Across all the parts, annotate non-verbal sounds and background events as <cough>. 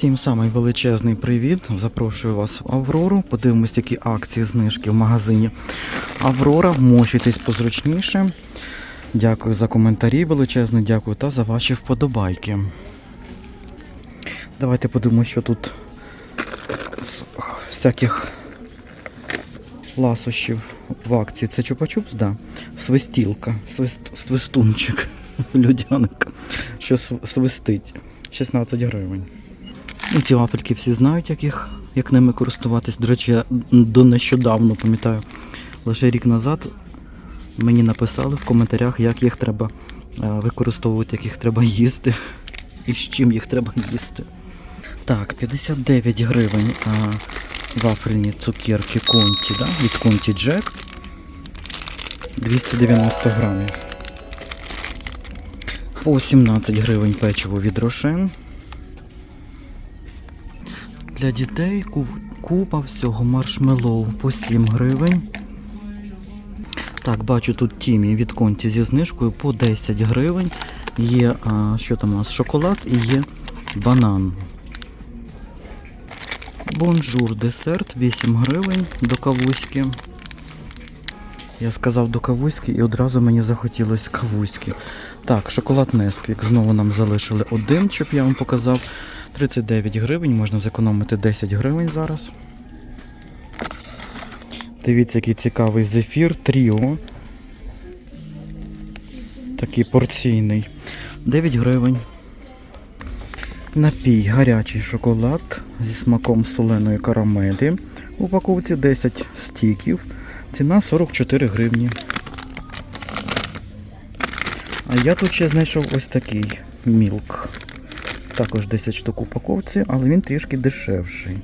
Всім самий величезний привіт. Запрошую вас в Аврору. Подивимось, які акції знижки в магазині Аврора. Вмощуйтесь позручніше. Дякую за коментарі величезне, дякую та за ваші вподобайки. Давайте подивимося, що тут з всяких ласощів в акції. Це чупа-чупс, да? Свистілка, свист, свистунчик, <laughs> людяника, що свистить. 16 гривень. Ну, ці вафельки всі знають, як, їх, як ними користуватись. До речі, я до нещодавно пам'ятаю, лише рік назад мені написали в коментарях, як їх треба е, використовувати, як їх треба їсти і з чим їх треба їсти. Так, 59 гривень а, вафельні цукерки Конті, да? від Конті Джек. 290 грамів. По 17 гривень печиво від Рошен. Для дітей ку- купа всього маршмеллоу по 7 гривень. Так, бачу тут Тімі від Конті зі знижкою по 10 гривень. Є, а, що там у нас, шоколад і є банан. Бонжур десерт 8 гривень до кавуськи. Я сказав до кавуськи і одразу мені захотілось кавуськи. Так, шоколад Несквік знову нам залишили один, щоб я вам показав. 39 гривень, можна зекономити 10 гривень зараз. Дивіться, який цікавий зефір Тріо. Такий порційний. 9 гривень. Напій гарячий шоколад зі смаком соленої карамелі. У упаковці 10 стіків. Ціна 44 гривні. А я тут ще знайшов ось такий мілк. Також 10 штук упаковці, але він трішки дешевший.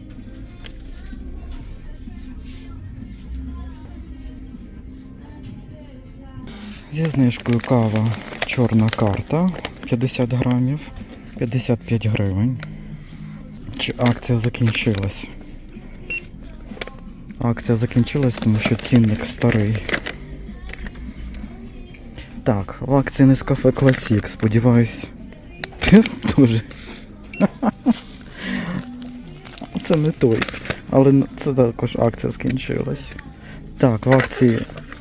Зі знижкою кава чорна карта 50 грамів, 55 гривень. Чи акція закінчилась? Акція закінчилась, тому що цінник старий. Так, в акції Нескафе Класік, сподіваюсь. <laughs> Дуже. <laughs> Це не той. Але це також акція скінчилась. Так, в акції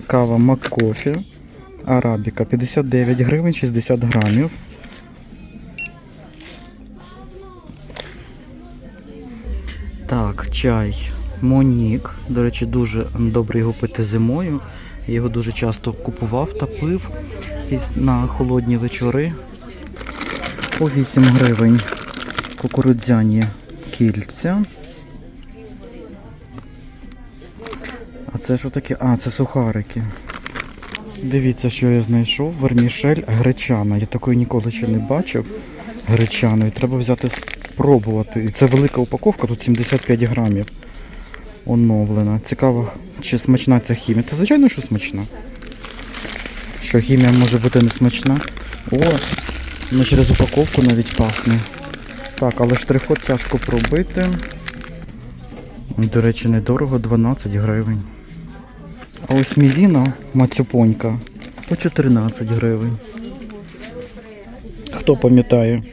кава Маккофі. Арабіка 59 гривень 60 грамів. Так, чай Монік. До речі, дуже добре його пити зимою. Його дуже часто купував та пив на холодні вечори. По 8 гривень кукурудзяні кільця. А це що таке? А, це сухарики. Дивіться, що я знайшов. Вермішель гречана. Я такої ніколи ще не бачив. Гречаної. Треба взяти спробувати. І це велика упаковка, тут 75 грамів. Оновлена. Цікаво, чи смачна ця хімія. Та звичайно, що смачна. Що хімія може бути не смачна. О, ну через упаковку навіть пахне. Так, але штрих-код тяжко пробити. До речі, недорого, 12 гривень. А ось мівіна мацюпонька по 14 гривень. Хто пам'ятає?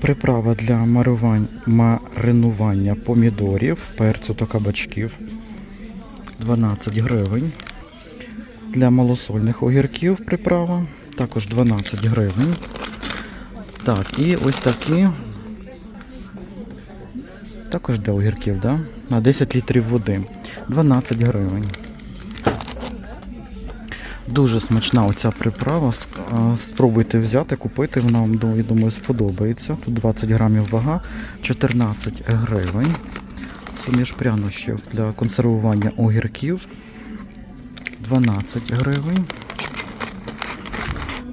Приправа для марувань- маринування помідорів, перцю та кабачків 12 гривень. Для малосольних огірків приправа також 12 гривень. Так, і ось такі також для огірків, да? На 10 літрів води. 12 гривень. Дуже смачна оця приправа. Спробуйте взяти, купити, вона вам думаю, думаю, сподобається. Тут 20 грамів вага, 14 гривень. Суміш прянощів для консервування огірків. 12 гривень.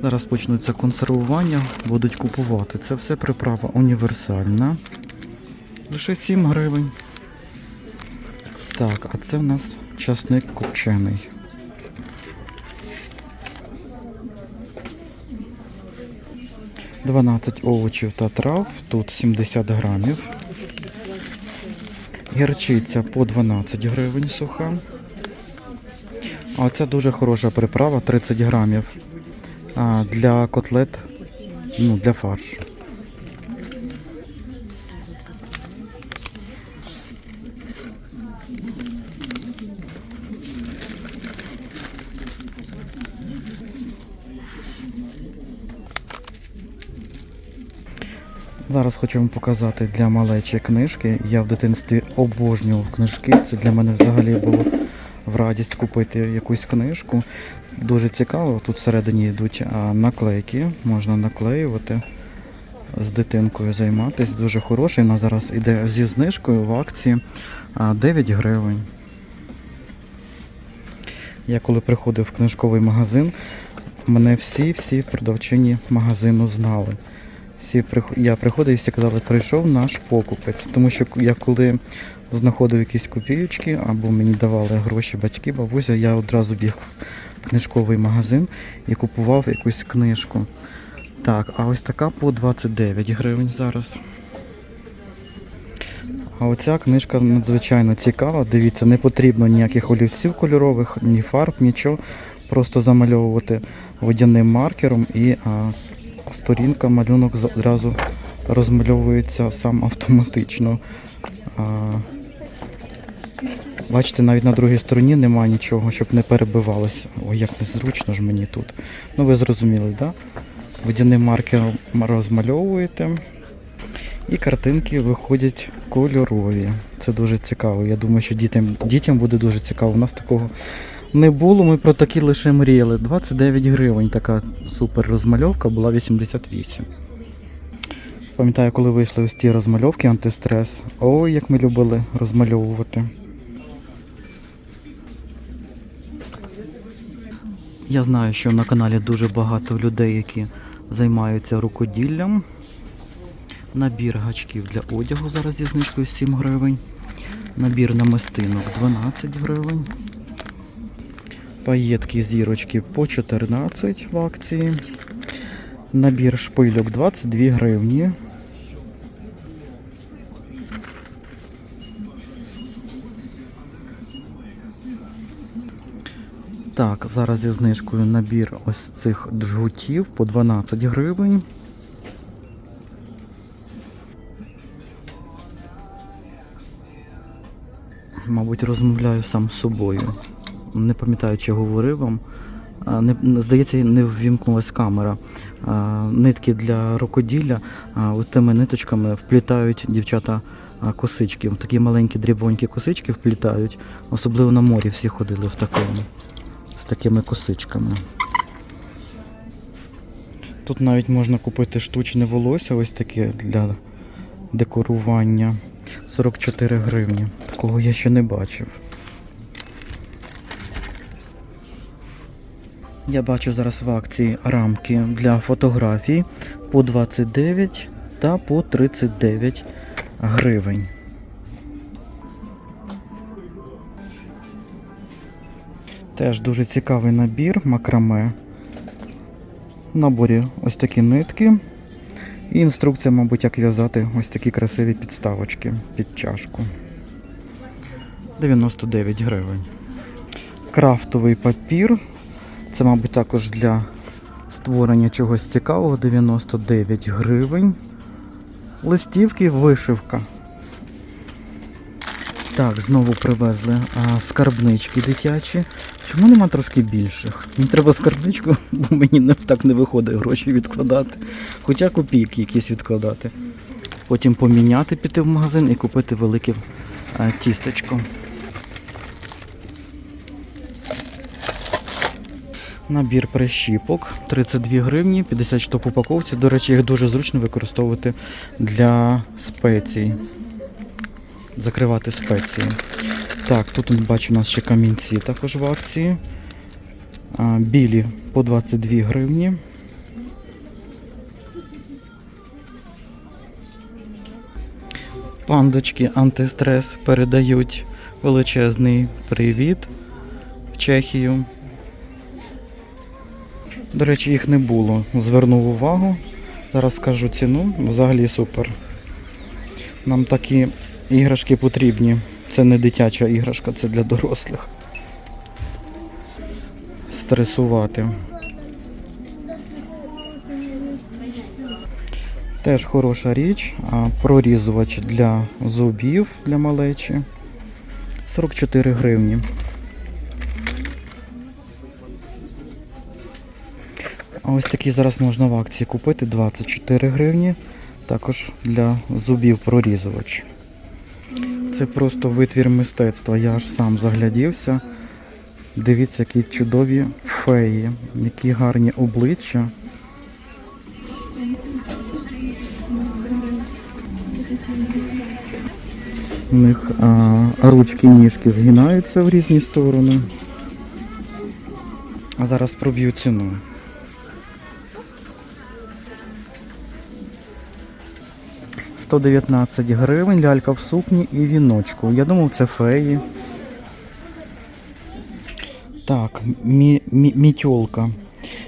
Зараз почнуться консервування, будуть купувати. Це все приправа універсальна. Лише 7 гривень. Так, а це в нас часник копчений. Дванадцять овочів та трав, тут 70 грамів. Гірчиця по 12 гривень суха. А це дуже хороша приправа, 30 грамів. для котлет, ну, для фаршу. Зараз хочу вам показати для малечі книжки. Я в дитинстві обожнював книжки. Це для мене взагалі було в радість купити якусь книжку. Дуже цікаво. Тут всередині йдуть наклейки, можна наклеювати, з дитинкою займатися. Дуже хороший. Вона зараз іде зі знижкою в акції 9 гривень. Я коли приходив в книжковий магазин, мене всі-всі продавчині магазину знали. Всі я приходив і всі казали, прийшов наш покупець. Тому що я коли знаходив якісь копійочки або мені давали гроші батьки, бабуся, я одразу біг в книжковий магазин і купував якусь книжку. Так, а ось така по 29 гривень зараз. А оця книжка надзвичайно цікава. Дивіться, не потрібно ніяких олівців кольорових, ні фарб, нічого. Просто замальовувати водяним маркером і а, сторінка, малюнок одразу розмальовується сам автоматично. Бачите, навіть на другій стороні немає нічого, щоб не перебивалося. Ой, як незручно ж мені тут. Ну ви зрозуміли, так? Да? Водяним маркером розмальовуєте. І картинки виходять кольорові. Це дуже цікаво. Я думаю, що дітям, дітям буде дуже цікаво. У нас такого не було. Ми про такі лише мріяли. 29 гривень така супер розмальовка була 88. Пам'ятаю, коли вийшли ось ці розмальовки антистрес. Ой, як ми любили розмальовувати. Я знаю, що на каналі дуже багато людей, які займаються рукоділлям. Набір гачків для одягу зараз зі знижкою 7 гривень. Набір намистинок 12 гривень. Паєтки зірочки по 14 в акції. Набір шпильок 22 гривні. Так, зараз зі знижкою набір ось цих джгутів по 12 гривень. Мабуть, розмовляю сам з собою. Не пам'ятаю, чи говорив вам. Не, здається, не ввімкнулась камера. Нитки для рукоділля, тими ниточками вплітають дівчата косички. Такі маленькі дрібонькі косички вплітають. Особливо на морі всі ходили в такому, з такими косичками. Тут навіть можна купити штучне волосся, ось таке для декорування. 44 гривні. Такого я ще не бачив. Я бачу зараз в акції рамки для фотографій по 29 та по 39 гривень. Теж дуже цікавий набір макраме. В наборі ось такі нитки. І інструкція, мабуть, як в'язати ось такі красиві підставочки під чашку. 99 гривень. Крафтовий папір. Це, мабуть, також для створення чогось цікавого. 99 гривень. Листівки, вишивка. Так, знову привезли а, скарбнички дитячі. Чому нема трошки більших? Мені треба скарбничку, <laughs> бо мені так не виходить гроші відкладати. Хоча копійки якісь відкладати. Потім поміняти, піти в магазин і купити велике тістечко. Набір прищіпок 32 гривні, 50 штук в упаковці. До речі, їх дуже зручно використовувати для спецій. Закривати спеції. Так, тут бачу, у нас ще камінці також в акції. Білі по 22 гривні. Пандочки антистрес передають величезний привіт в Чехію. До речі, їх не було. Звернув увагу. Зараз скажу ціну. Взагалі супер. Нам такі іграшки потрібні. Це не дитяча іграшка, це для дорослих. Стресувати. Теж хороша річ. Прорізувач для зубів для малечі. 44 гривні. Ось такі зараз можна в акції купити 24 гривні. Також для зубів прорізувач. Це просто витвір мистецтва. Я аж сам заглядівся. Дивіться, які чудові феї, які гарні обличчя. У них а, ручки ніжки згинаються в різні сторони. А зараз проб'ю ціну. Сто дев'ятнадцять гривень, лялька в сукні і віночку. Я думав, це феї. Так, мі, мі, мітьолка.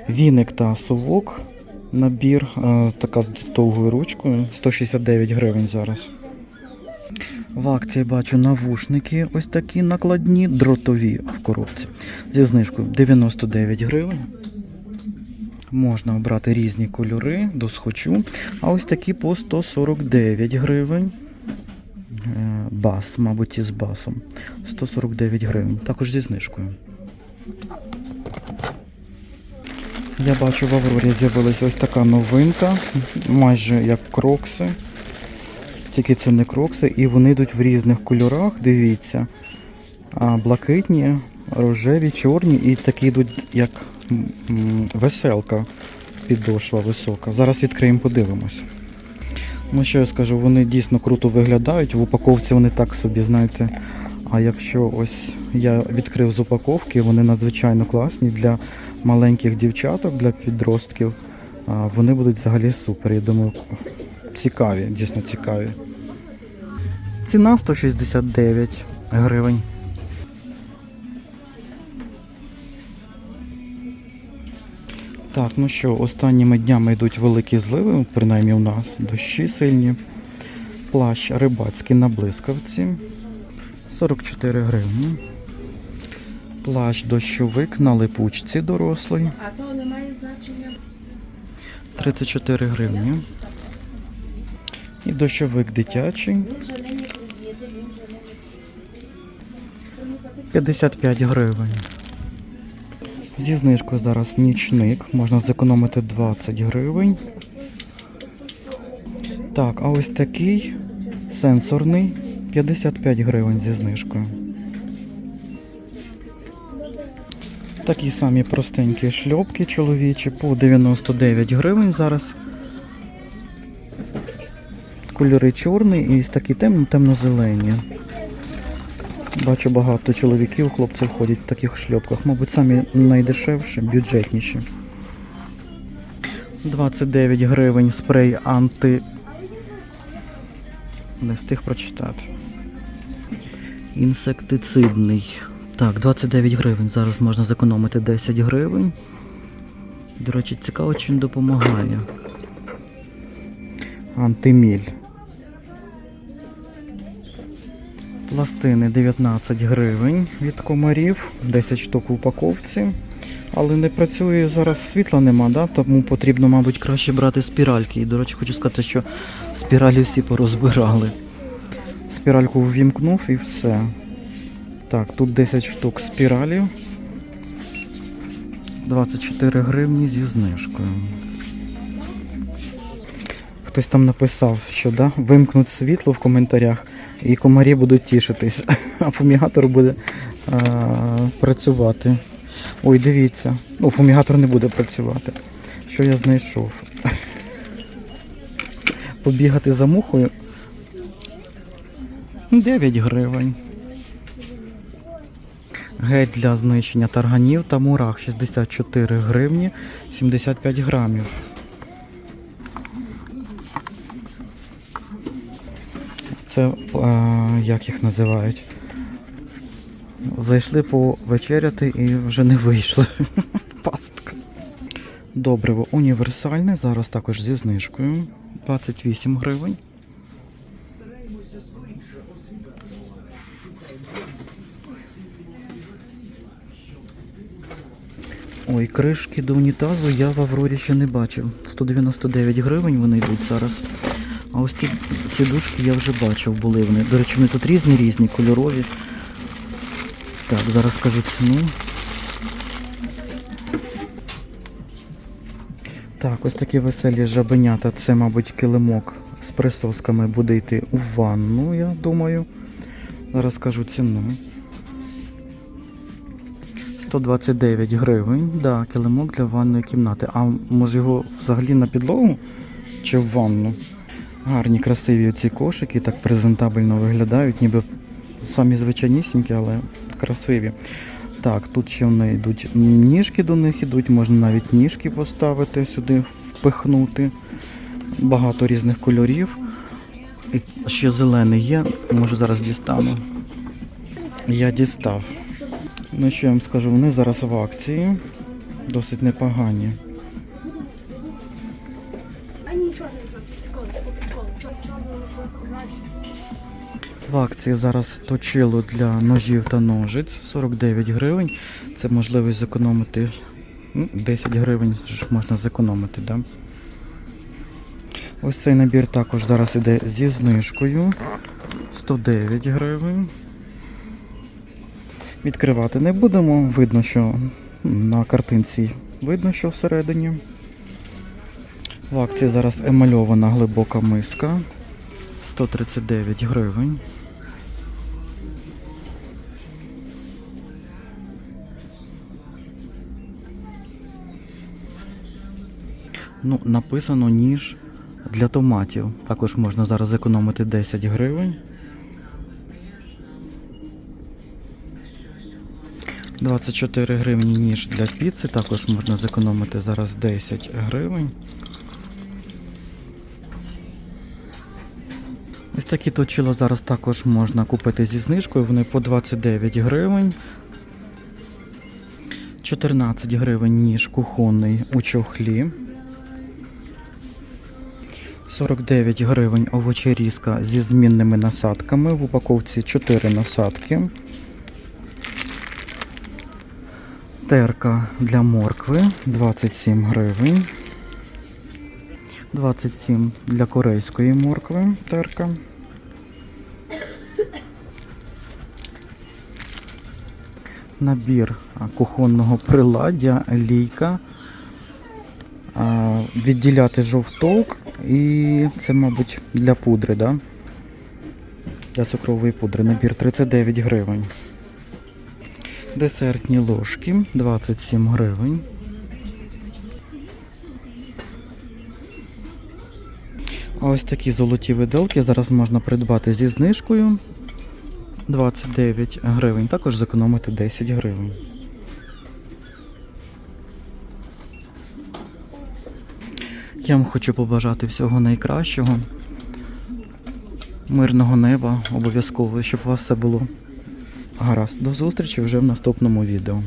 Віник та совок. Набір, е, така з довгою ручкою. 169 гривень зараз. В акції бачу навушники, ось такі накладні, дротові в коробці. Зі знижкою 99 гривень. Можна обрати різні кольори до схочу. А ось такі по 149 гривень. Е, Бас, мабуть, із басом. 149 гривень. Також зі знижкою. Я бачу в Аврорі з'явилася ось така новинка, майже як крокси. Тільки це не крокси, і вони йдуть в різних кольорах, дивіться. Блакитні, рожеві, чорні і такі йдуть як веселка, підошва висока. Зараз відкриємо, подивимось. Ну що я скажу, вони дійсно круто виглядають. В упаковці вони так собі, знаєте. А якщо ось я відкрив з упаковки, вони надзвичайно класні для маленьких дівчаток, для підростків. Вони будуть взагалі супер. Я думаю, цікаві, дійсно цікаві. Ціна 169 гривень. Так, ну що, останніми днями йдуть великі зливи, принаймні у нас дощі сильні. Плащ рибацький на блискавці. 44 гривні. Плащ дощовик на липучці дорослий. А то не має значення. 34 гривні. І дощовик дитячий. Він вже нині приїде, він вже нині 55 гривень. Зі знижкою зараз нічник. Можна зекономити 20 гривень. Так, а ось такий сенсорний 55 гривень зі знижкою. Такі самі простенькі шльопки чоловічі по 99 гривень зараз. Кольори чорний і такі темно темно-зелені. Бачу багато чоловіків, хлопців ходять в таких шльопках. Мабуть, самі найдешевші, бюджетніші. 29 гривень спрей анти. Не встиг прочитати. Інсектицидний. Так, 29 гривень. Зараз можна зекономити 10 гривень. До речі, цікаво, чи він допомагає. Антиміль. Пластини 19 гривень від комарів, 10 штук в упаковці. Але не працює зараз світла нема, да? тому потрібно, мабуть, краще брати спіральки. І, до речі, хочу сказати, що спіралі всі порозбирали. Спіральку ввімкнув і все. Так, тут 10 штук спіралів. 24 гривні зі знижкою. Хтось там написав, що да, вимкнуть світло в коментарях, і комарі будуть тішитись, <laughs> а фумігатор буде а, працювати. Ой, дивіться. Ну, фумігатор не буде працювати. Що я знайшов? <laughs> Побігати за мухою. 9 гривень. Геть для знищення тарганів та мурах 64 гривні 75 грамів. Це а, як їх називають? Зайшли повечеряти і вже не вийшли. <laughs> Пастка. Добриво універсальне, зараз також зі знижкою. 28 гривень. Ой, кришки до унітазу я в Аврорі ще не бачив. 199 гривень вони йдуть зараз. А ось ці сідушки я вже бачив, були вони. До речі, вони тут різні, різні, кольорові. Так, зараз скажу ціну. Так, ось такі веселі жабенята. Це, мабуть, килимок з присосками буде йти у ванну, я думаю. Зараз скажу ціну. 129 гривень. Да, килимок для ванної кімнати. А може його взагалі на підлогу чи в ванну? Гарні, красиві ці кошики, так презентабельно виглядають, ніби самі звичайнісінькі, але красиві. Так, тут ще вони йдуть ніжки до них ідуть, можна навіть ніжки поставити сюди, впихнути. Багато різних кольорів. І ще зелений є, може зараз дістану. Я дістав. Ну що я вам скажу, вони зараз в акції. Досить непогані. В акції зараз точило для ножів та ножиць 49 гривень. Це можливість зекономити ну, 10 гривень ж можна зекономити, да? Ось цей набір також зараз іде зі знижкою 109 гривень. Відкривати не будемо. Видно, що на картинці видно, що всередині. В акції зараз емальована глибока миска 139 гривень. Ну, написано ніж для томатів. Також можна зараз зекономити 10 гривень. 24 гривні ніж для піци, також можна зекономити зараз 10 гривень. Ось такі точила зараз також можна купити зі знижкою, вони по 29 гривень. 14 гривень ніж кухонний у чохлі. 49 гривень овочерізка зі змінними насадками. В упаковці 4 насадки. Терка для моркви 27 гривень. 27 для корейської моркви терка. Набір кухонного приладдя, лійка. Відділяти жовток і це, мабуть, для пудри, да? Для цукрової пудри. Набір 39 гривень. Десертні ложки 27 гривень. Ось такі золоті виделки зараз можна придбати зі знижкою 29 гривень. Також зекономити 10 гривень. Я вам хочу побажати всього найкращого, мирного неба, обов'язково, щоб у вас все було гаразд. До зустрічі вже в наступному відео.